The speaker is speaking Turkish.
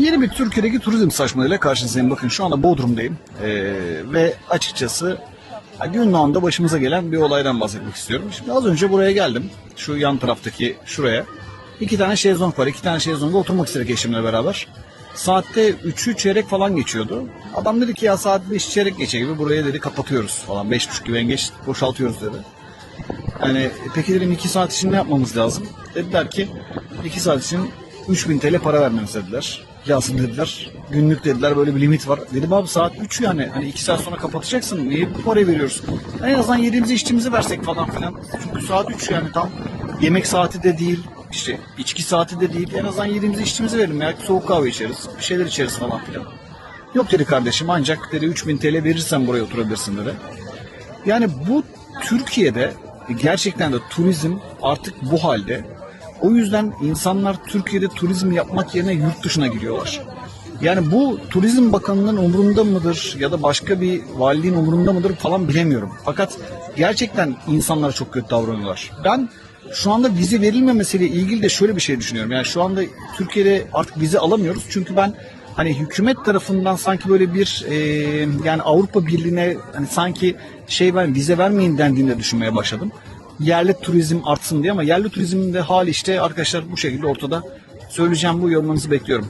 Yeni bir Türkiye'deki turizm saçmalığıyla karşınızdayım. Bakın şu anda Bodrum'dayım. Ee, ve açıkçası doğanda başımıza gelen bir olaydan bahsetmek istiyorum. Şimdi az önce buraya geldim. Şu yan taraftaki şuraya. İki tane şezlong var. İki tane şezlonga oturmak istedik eşimle beraber. Saatte 3'ü çeyrek falan geçiyordu. Adam dedi ki ya saat 5 çeyrek geçe gibi buraya dedi kapatıyoruz falan. 5.30 gibi en geç boşaltıyoruz dedi. Yani peki dedim 2 saat için ne yapmamız lazım? Dediler ki 2 saat için 3000 TL para vermemiz dediler. Yasin dediler. Günlük dediler böyle bir limit var. Dedim abi saat 3 yani. Hani 2 saat sonra kapatacaksın. Niye bu parayı veriyoruz? En azından yediğimizi içtiğimizi versek falan filan. Çünkü saat 3 yani tam yemek saati de değil. işte içki saati de değil. En azından yediğimizi içtiğimizi verin. Belki soğuk kahve içeriz. Bir şeyler içeriz falan filan. Yok dedi kardeşim ancak dedi 3000 TL verirsen buraya oturabilirsin dedi. Yani bu Türkiye'de gerçekten de turizm artık bu halde. O yüzden insanlar Türkiye'de turizm yapmak yerine yurt dışına gidiyorlar. Yani bu Turizm Bakanı'nın umurunda mıdır ya da başka bir valiliğin umurunda mıdır falan bilemiyorum. Fakat gerçekten insanlara çok kötü davranıyorlar. Ben şu anda vize verilmemesiyle ilgili de şöyle bir şey düşünüyorum. Yani şu anda Türkiye'de artık vize alamıyoruz. Çünkü ben hani hükümet tarafından sanki böyle bir e, yani Avrupa Birliği'ne hani sanki şey ver vize vermeyin dendiğinde düşünmeye başladım. Yerli turizm artsın diye ama yerli turizmin de hali işte arkadaşlar bu şekilde ortada. Söyleyeceğim bu yorumlarınızı bekliyorum.